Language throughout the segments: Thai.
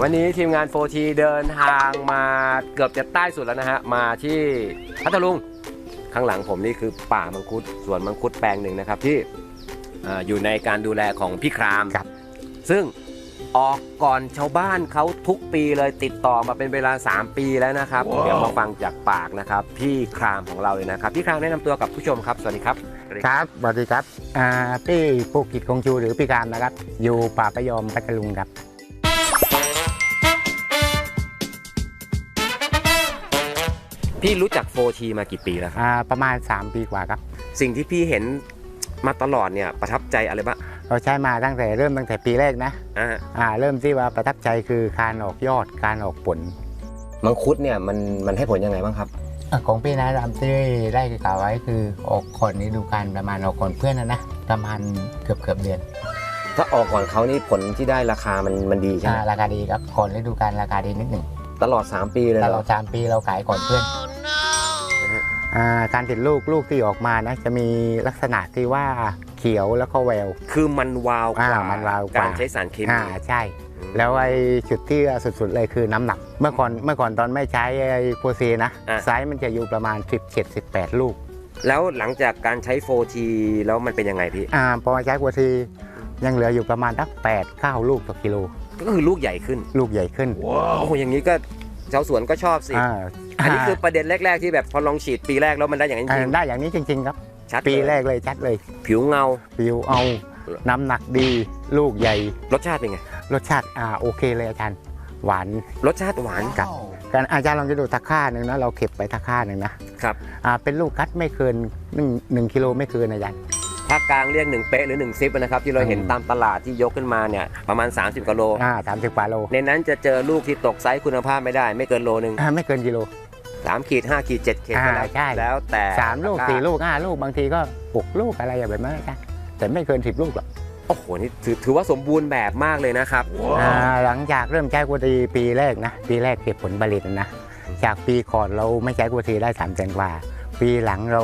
วันนี้ทีมงาน 4T เดินทางมาเกือบจะใต้สุดแล้วนะฮะ มาที่พัทลุง ข้างหลังผมนี่คือป่ามังคุดสวนมังคุดแปลงหนึ่งนะครับที่เอ่ออยู่ในการดูแลของพี่คราม ครับ ซึ่ง ออกก่อนชาวบ้านเขาทุกปีเลยติดต่อมาเป็นเวลา 3 ปีแล้วนะครับเดี๋ยวมาฟังจากปากนะครับ พี่ครามของเราเลยนะครับ พี่ครามแนะนำตัวกับผู้ชมครับ สวัสดีครับ ครับสวัสดีครับอ่าพี่ภูกิจคงชูหรือพี่การนะครับ อยู่ป่าประยอมพัทลุงครับ พี่รู้จัก 4T มากี่ปีแล้วครับ อ่าประมาณ 3 ปีกว่าครับ สิ่งที่พี่เห็นมาตลอดเนี่ยประทับใจอะไรบ้าง เราใช้มาตั้งแต่เริ่มตั้งแต่ปีแรกนะอ่าอ่าเริ่มที่ว่าประทับใจคือการออกยอดการออกผลมังคุดเนี่ยมันมันให้ผลยังไงบ้างครับ อะของพี่นะตามที่ได้กล่าวไว้คือออกก่อนฤดูกาลประมาณออกก่อนเพื่อนนะนะประมาณเกือบเกือบเดือนถ้าออกก่อนเขานี่ผลที่ได้ราคามันมันดีใช่ไหอ่ามราคาดีครับก่อนฤดูกาลราคาดีนิดหนึ่งตลอด 3 ปีเลยตเหลรออดสามปีเราขายก่อนเพื่อน อ่าการติดลูกลูกที่ออกมานะจะมีลักษณะที่ว่าเขียวแล้วก็แววคือมันวาวกว่าอ่ามันวาวกว่า การใช้สารเคมีอ่าใช่ แล้วไอ้จุดที่สุดๆเลยคือน้ำหนัก เมื่อก่อนเมื่อก่อนตอนไม่ใช้ไอ้โพซีนะอะไซส์มันจะอยู่ประมาณ 17 18 ลูก แล้วหลังจากการใช้ 4T แล้วมันเป็นยังไงพี่ อ่าพอมาใช้โพซียังเหลืออยู่ประมาณสัก8 9ลูกต่อกิโล ก็คือลูกใหญ่ขึ้นลูกใหญ่ขึ้นโอ้โหอย่างนี้ก็ชาวสวนก็ชอบสิ อ่าอันนี้คือประเด็นแรก ๆ ที่แบบพอลองฉีดปีแรกแล้วมันได้อย่างนี้จอ่าริงได้อย่างนี้จริง ๆ ครับๆ ชัดปีเลยแรกเลยชัดเลย ผิวเงาปิวเอาน้ำหนักดีลูกใหญ่ รสชาติเป็นไง รสชาติอ่าโอเคเลยอาจารย์หวานรสชาติหวานกับการอาจารย์ลองจะดูตะค่าหนึ่งนะเราเก็บไปตะค่าหนึ่งนะครับอ่าเป็นลูกคัดไม่เกินหนึ่งหนึ่งกิโลไม่เกินอาจารย์ภาคกลางเรียก1เป๊ะหรือ1ซิปนะครับที่เราเห็นอืมตามตลาดที่ยกขึ้นมาเนี่ยประมาณ 30กิโลอ่าสามสิบกว่าโลในนั้นจะเจอลูกที่ตกไซส์คุณภาพไม่ได้ ไม่เกินโลนึงอ่าไม่เกินกิโล สามขีดห้าขีดเจ็ดขีดก็แล้วอ่าใช่ แล้วแต่สามลูกตะร้สี่ลูกห้าลูกบางทีก็หกลูกอะไรอย่างแบบนั้นนะแต่ไม่เกินสิบลูกหรอกโอ้โหนี่ถือถือว่าสมบูรณ์แบบมากเลยนะครับ อ่าหลังจากเริ่มใช้กุฏิปีแรกนะ ปีแรกเก็บผลผลิตนะ จากปีก่อนเราไม่ใช้กุฏิได้สามแสนกว่า ปีหลังเรา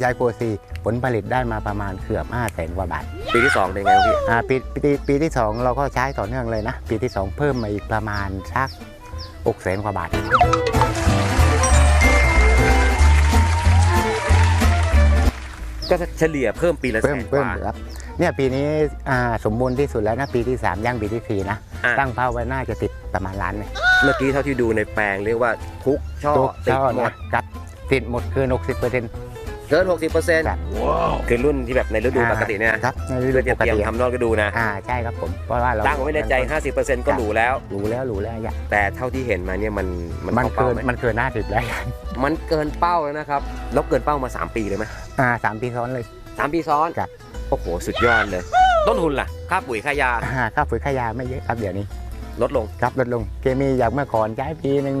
ใช้กุฏิผลผลิตได้มาประมาณเกือบห้าแสนกว่าบาทปีที่2เป็นไงครับพี่อ่าปีปีปีที่สองเราก็ใช้ต่อเนื่องเลยนะ ปีที่สองเพิ่มมาอีกประมาณสักหกแสนกว่าบาท ก็เฉลี่ยเพิ่มปีละแสเพิ่มนกเพิ่มว่า ครับเนี่ยปีนี้อ่าสมบูรณ์ที่สุดแล้วนะปีที่สามย่างปีที่สี่นะอะ ตั้งเป้าไว้น่าจะติดประมาณล้านเลยเมื่อกี้เท่าที่ดูในแปลงเรียกว่าทุกช่อทุกติดช่อหมดนะครับติดหมดคือ 60เปอร์เซ็นต์ เกิน 60เปอร์เซ็นต์ครับ คือรุ่นที่แบบในฤดูปกติเนี่ยนะครับในฤดูเพื่อจะปกเตรียมติทำนอกฤดูนะ อ่าใช่ครับผมเพราะว่าเราตั้งไว้ในใจ 50เปอร์เซ็นต์ก็หรูแล้ว รู้แล้วรู้แล้วอย่าแต่เท่าที่เห็นมาเนี่ยมันมันมันเข้าเกิเป้านไหมมันเกินหน้าสิบแล้วมันเกินเป้าแล้วนะครับแล้วเกินเป้ามา 3 ปีเลยไหมอ่าสามปีซ้อนเลย สามปีซ้อนครับ โอ้โหสุดยอดเลย ต้นทุนล่ะ ค่าปุ๋ยค่ายาอ่าค่าปุ๋ยค่ายาไม่เยอะครับเดี๋ยวนี้ลดลง ครับลดลงเคมีจากเมื่อก่อนใช้ปีหนึ่ง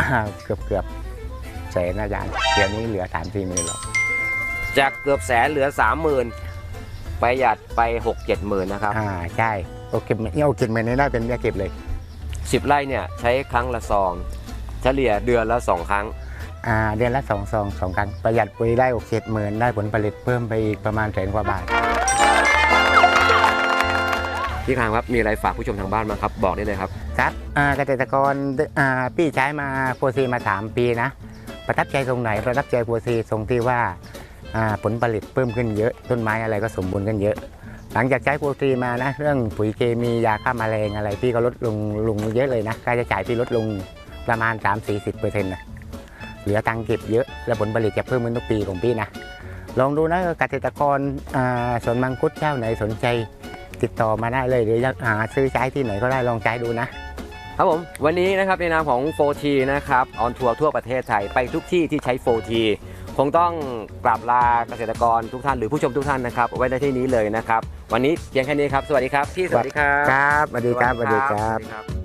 อ่าเกือบเกือบ แสนอาจารย์เดี๋ยวนี้เหลือสามสี่หมื่นหรอกจากเกือบแสนเหลือ30,000ประหยัดไป6 7หมื่นนะครับอ่าใช่โอเคเนี่ยโอเคเมนนี้ได้เป็นเบี้ยเก็บเลย10ไร่เนี่ยใช้ครั้งละซอง เฉลี่ยเดือนละ2ครั้งอ่าเดือนละสองซองสองครั้งประหยัดปุ๋ยได้โอเคหมื่นได้ผลผลิตเพิ่มไปอีกประมาณแสนกว่าบาทพี่คางครับมีอะไรฝากผู้ชมทางบ้านมางครับบอกได้เลยครับครับอ่าเกษตรกรอ่าพี่ใช้มาโพซีมา 3 ปีนะ ประทับใจตรงไหนประทับใจโพซีตรงที่ว่าผลผลิตเพิ่มขึ้นเยอะต้นไม้อะไรก็สมบูรณ์ขึ้นเยอะ หลังจากใช้โพซีมานะเรื่องปุ๋ยเคมียาฆ่าแมลงอะไรพี่ก็ลดลงลงเยอะเลยนะค่าใช้จ่ายพี่ลดลงประมาณ 3-40เปอร์เซ็นต์นะเหลือตังค์เก็บเยอะและผลผลิตจะเพิ่มขึ้นทุกปีของพี่นะลองดูนะเกษตรกรสวนมังคุดเจ้าไหนสนใจติดต่อมาได้เลยหรือหาซื้อใช้ที่ไหนก็ได้ลองใช้ดูนะ ครับผมวันนี้นะครับในนามของ 4T นะครับออนทัวร์ทั่วประเทศไทยไปทุกที่ที่ใช้ 4T คงต้องกราบลาเกษตรกรทุกท่านหรือผู้ชมทุกท่านนะครับไว้ในที่นี้เลยนะครับ วันนี้เพียงแค่นี้ครับ สวัสดีครับพี่สวัสดีครับ ครับสวัสดีครับสวัสดีครับสวัสดีครับ